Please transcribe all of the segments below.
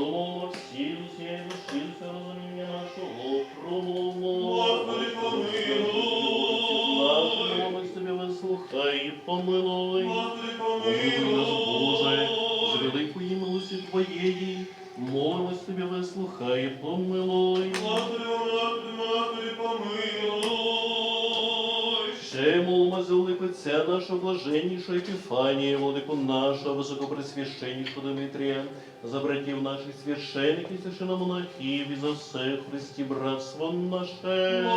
Промовимо всі усієї душі, все розуміння нашого, промовимо. Отця нашого блаженнішого Епіфанія, владику нашого, високопресвященнішого Дмитрія, за братів наших священиків, священомонахів і за все Христі братство наше.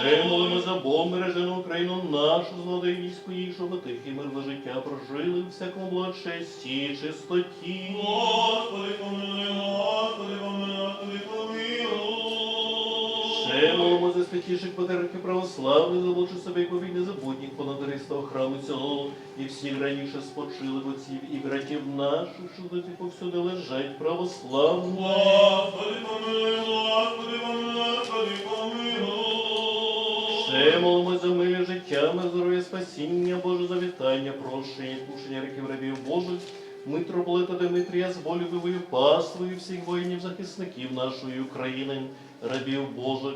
Ще молимо за Бог бережену Україну нашу, з влади війську її, щоб тихий мир за життя прожили в всякому благочесті і чистоті. Господи, помилуй, Господи, помилуй, Господи, помилуй. Святіших патериків православних, залучи себе і незабутніх понадиристого храму цього, і всіх раніше спочилих отців і братів наших, що доти повсюди лежать православні. Господи, помилуй, Господи, помилуй, Господи, помилуй. Ще молимо за милі життя, мир, здоров'я, спасіння, Боже завітання, прощення, кушення реків рабів Божих, митрополита Дмитрія з волюбивою паствою всіх воїнів, захисників нашої України, рабів Божих,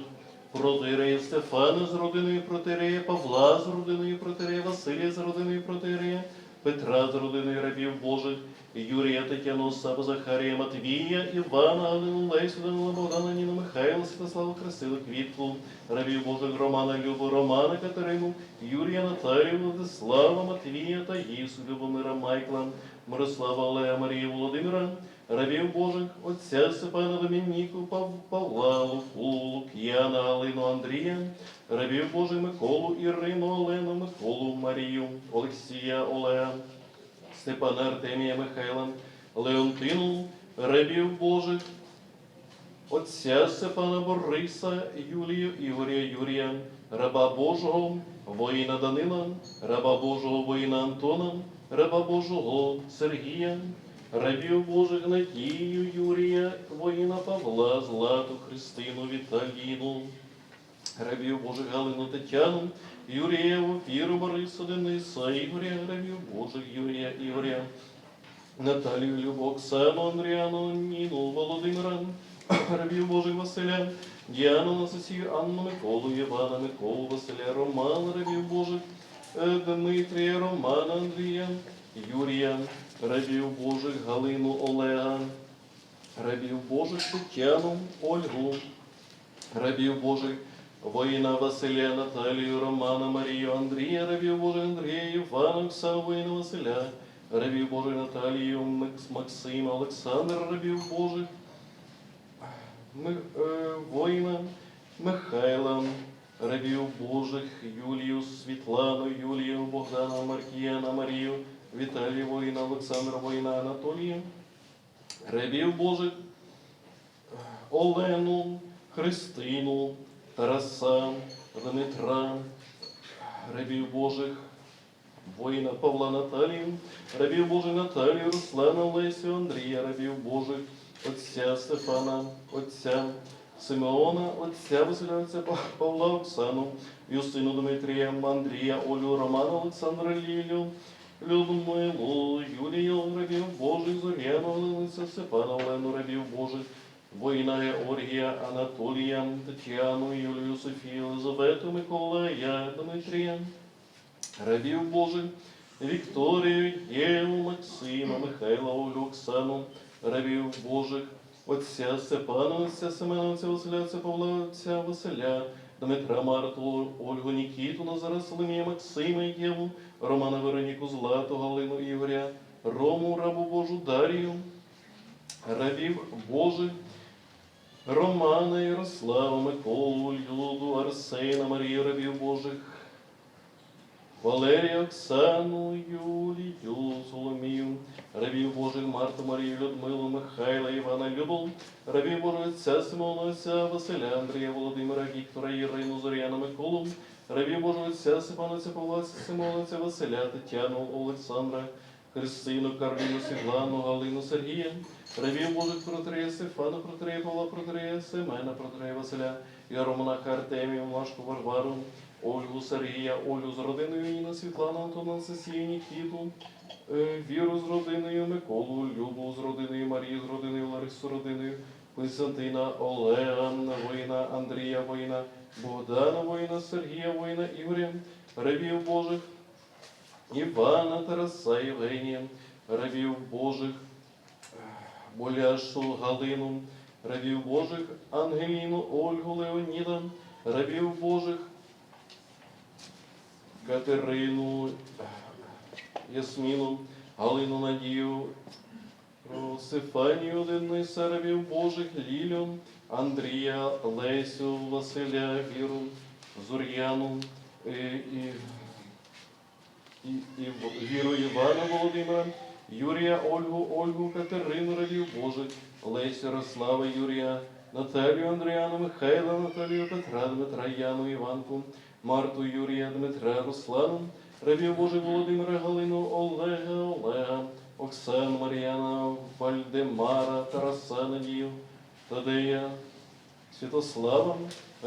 протирея Стефана з родиною протирея, Павла з родиною протирея, Василія з родиною протирея, Петра з родиною рабів Божих, Юрія, Тетяну, Осапа, Захарія, Матвія, Івана, Галину, Лесю, Данила, Богдана, Ніну, Михайла, Святослава, Хрестила, Квітку, рабів Божих Романа, Любу, Романа, Катерину, Юрія, Наталію, Владислава, Матвія, Таїсу, Любомира, Майкла, Мирослава, Олега, Марію, Володимира, рабів Божих, отця Степана, Домініку, Павла, Луку, Лук'яна, Галину, Андрія, рабів Божих Миколу, Ірину, Олену, Миколу, Марію, Олексія, Олега, Степана Артемія Михайла, Леонтину, рабів Божих, Отця Степана Бориса, Юлію, Ігоря, Юрія, раба Божого, воїна Данила, раба Божого воїна Антона, раба Божого Сергія, рабів Божих Надію, Юрія, воїна Павла, Злату, Христину, Віталіну, рабів Божих Галину Тетяну, Юрія, Віру, Бориса, Дениса, Ігоря, рабів Божих Юрія, Ігоря, Наталію, Любу, Оксану, Андріану, Ніну, Володимира, рабів Божих Василя, Діану, Анастасію, Анну, Миколу, Івана, Миколу, Василя, Романа, рабів Божих, е, Дмитрія, Романа, Андрія, Юрія, рабів Божих, Галину, Олега, рабів Божих, Тетяну, Ольгу, рабів Божих, воїна Василя, Наталію, Романа, Марію, Андрія, рабів Божих, Андрія, Івана, воїна Василя, рабів Божих, Наталію, Макс- Максима, Олександра, рабів Божих, е, воїна Михайла, рабів Божих, Юлію, Світлану, Юлію, Богдана, Маркіяна, Марію, Віталія, воїна, Олександра, воїна, Анатолія, рабів Божих, Олену, Христину, Тараса, Дмитра, рабів Божих, воїна Павла Наталію, рабів Божих Наталію, Руслана, Лесю, Андрія, рабів Божих, отця Стефана, отця Симеона, отця Василя, отця Павла, Оксану, Юстину, Дмитрія, Андрія, Олю, Романа, Олександра, Лілю, Людмилу, Юлію, рабів Божих, Зоряну, Олениця, Степана, Олену, рабів Божих, воїна Георгія, Анатолія, Тетяну, Юлію, Софію, Елизавету, Миколая, Дмитрія, рабів Божих, Вікторію, Єву, Максима, Михайла, Олю, Оксану, рабів Божих, отця Степана, отця Семена, отця Василя, отця Павла, отця Василя, Дмитра Марту, Ольгу Нікіту, Назара Соломія, Максима, Єву, Романа Вероніку, Злату, Галину Ігоря, Рому, рабу Божу, Дарію, рабів Божих, Романа, Ярослава, Миколу, Люду, Арсена, Марію, рабів Божих, Валерія, Оксану, Юлію, рабів Божих, Марту, Марію, Людмилу, Михайла, Івана, Любов, рабів Божих, отця Симона, отця Василя, Андрія, Володимира, Віктора, Ірину, Зоряна, Миколу, рабів Божих, отця Степана, отця Павла, отця Василя, Тетяну, Олександра, Христину, Карліну, Світлану, Галину, Сергія, рабів Божих протрея Стефана, протрея Павла, протрея Семена, протрея Василя, Єромонаха Артемію, Машку Варвару, Ольгу Сергія, Олю з родиною Ніна, Світлану, Антона, Анастасію, Нікіту, Віру з родиною, Миколу, Любу з родиною, Марію з родиною, Ларису з родиною, Константина, Олега, воїна, Андрія, воїна, Богдана, воїна, Сергія, воїна, Ігоря, рабів Божих, Івана, Тараса, Євгенія, рабів Божих, Боляшу, Галину, рабів Божих, Ангеліну, Ольгу, Леоніда, рабів Божих, Катерину, Ясміну, Галину Надію, про Стефанію, Дениса, рабів Божих, Лілю, Андрія, Лесю, Василя, Віру, Зур'яну е, і, і, і Віру Івана Володимира, Юрія, Ольгу, Ольгу, Катерину, рабів Божих, Лесю, Ярослава, Юрія, Наталію, Андріану, Михайла, Наталію, Петра, Дмитра, Яну, Іванку, Марту, Юрія, Дмитра, Руслану, рабів Божих Володимира, Галину, Олега, Олега, Оксану, Мар'яна, Вальдемара, Тараса, Надію, Тадея, Святослава,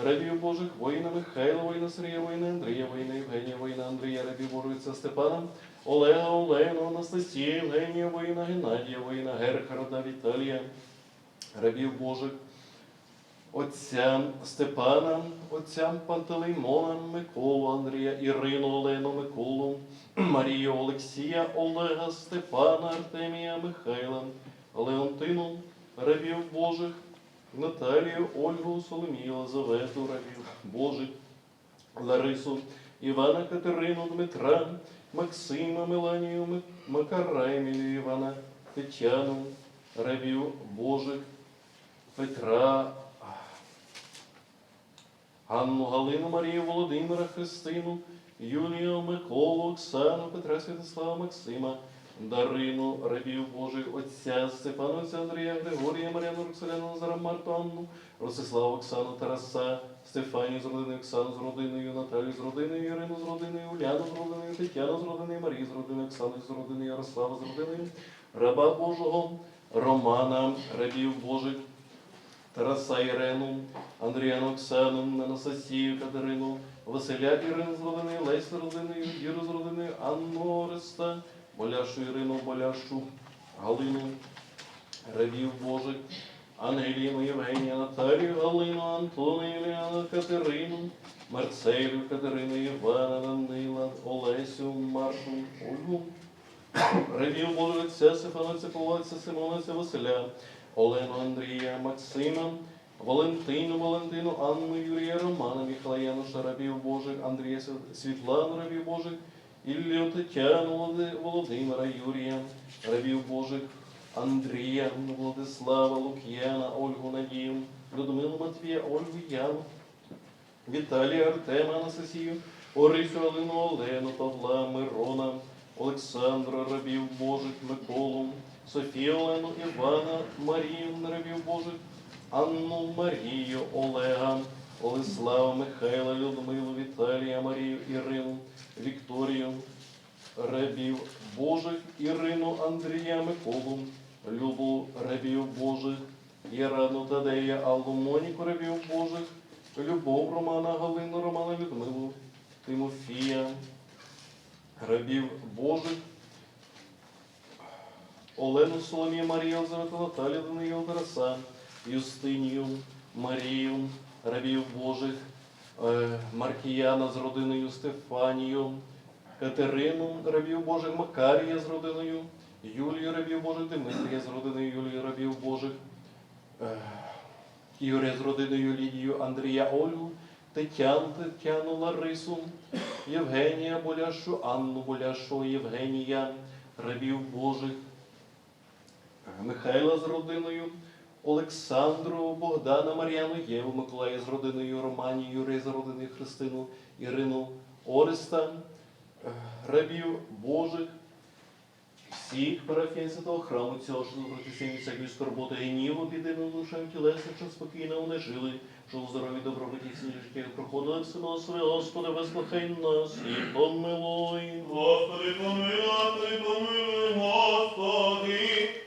рабів Божих, воїна Михайла, воїна Сергія, воїна Андрія, воїна Євгенія, воїна Андрія, рабів Божих Степана, Олега, Олену, Анастасія, Євгенія, воїна Геннадія, воїна Герхарда, Віталія, рабів Божих, отця Степана, отцям Пантелеймона, Миколу, Андрія, Ірину, Олену, Миколу, Марію, Олексія, Олега, Степана, Артемія, Михайла, Леонтину, рабів Божих, Наталію, Ольгу, Соломію, Лазавету, рабів Божих, Ларису, Івана, Катерину, Дмитра, Максима, Меланію, Макара, Емілію, Івана, Тетяну, рабів Божих, Петра, Ганну, Галину, Марію, Володимира, Христину, Юлію, Миколу, Оксану, Петра, Святослава, Максима, Дарину, рабів Божих, Отця, Степана, Отця Андрія, Григорія, Мар'яну, Роксоляну, Назара, Марту, Анну, Ростислава, Оксану, Тараса, Стефанію з родиною, Оксану з родиною, Наталію з родиною, Ірину з родиною, Уляну з родиною, Тетяну з родиною, Марію з родиною, Оксану з родиною, Ярослава з родиною, раба Божого, Романа, рабів Божих, Тараса Ірену, Андріану Оксану, Анастасію Катерину, Василя Ірину з родиною, Лесь з родиною, Віру з родиною, Анну Ореста, Боляшу Ірину, Боляшу, Галину, Рабів Божих, Ангеліну, Євгенія, Наталію, Галину, Антона, Юліана, Катерину, Марцелю, Катерину, Івана, Данила, Олесю, Марту, Ольгу, Стефана, Отця Павла, Отця Симона, Василя, Олену, Андрія, Максима, Валентину, Валентину, Анну, Юрія, Романа, Михайла, Януша, рабів Божих, Андрія, Світлану, рабів Божих, Іллю, Тетяну, Володимира, Юрія, рабів Божих, Андрія, Владислава, Лук'яна, Ольгу, Надію, Людмилу, Матвія, Ольгу, Яну, Віталія, Артема, Анастасію, Орисю, Алину, Олену, Павла, Мирона, Олександра, рабів Божих, Миколу, Софію, Олену, Івана, Марію, рабів Божих, Анну, Марію, Олега, Олеслава, Михайла, Людмилу, Віталія, Марію, Ірину, Вікторію, рабів Божих, Ірину, Андрія, Миколу, Любу, рабів Божих, Єрану, Тадея, Аллу, Моніку, рабів Божих, Любов Романа, Галину, Романа, Людмилу, Тимофія, рабів Божих, Олену Соломію, Марію, Елизавету, Наталію, Даниїл, Тараса, Юстинію, Марію, рабів Божих, е, Маркіяна з родиною Стефанію, Катерину, рабів Божих, Макарія з родиною, Юлію, рабів Божих, Дмитрія з родиною Юлії, рабів Божих, е, Ігоря з родиною Лідію, Андрія Ольгу, Тетяну, Тетяну, Ларису, Євгенія Боляшу, Анну Боляшу, Євгенія, рабів Божих, Михайла з родиною, Олександру, Богдана, Мар'яну, Єву, Миколая з родиною, Романі, Юрія з родиною Христину, Ірину, Ореста, е, рабів Божих, всіх парафіян святого храму цього, що добротися всякої скорботи гніву, біди на душам що спокійно вони жили, що у здорові добробиті всі життя проходили все своє, Господи, вислухай нас і помилуй. Господи, помилуй, помилуй, Господи,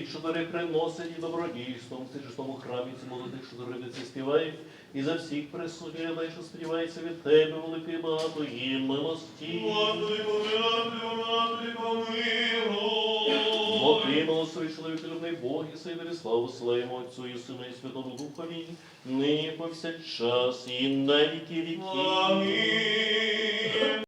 тих, що дари приносять і добродійством, в тижному храмі ці молодих, що дариниці співають, і за всіх присутніх, дай, що сподівається від тебе, великої багатої милості. Господи, помилуй, чоловік, любний Бог, і сейвері славу своєму Отцю і Сину і Святому Духові, нині повсякчас і на віки віків. Амінь.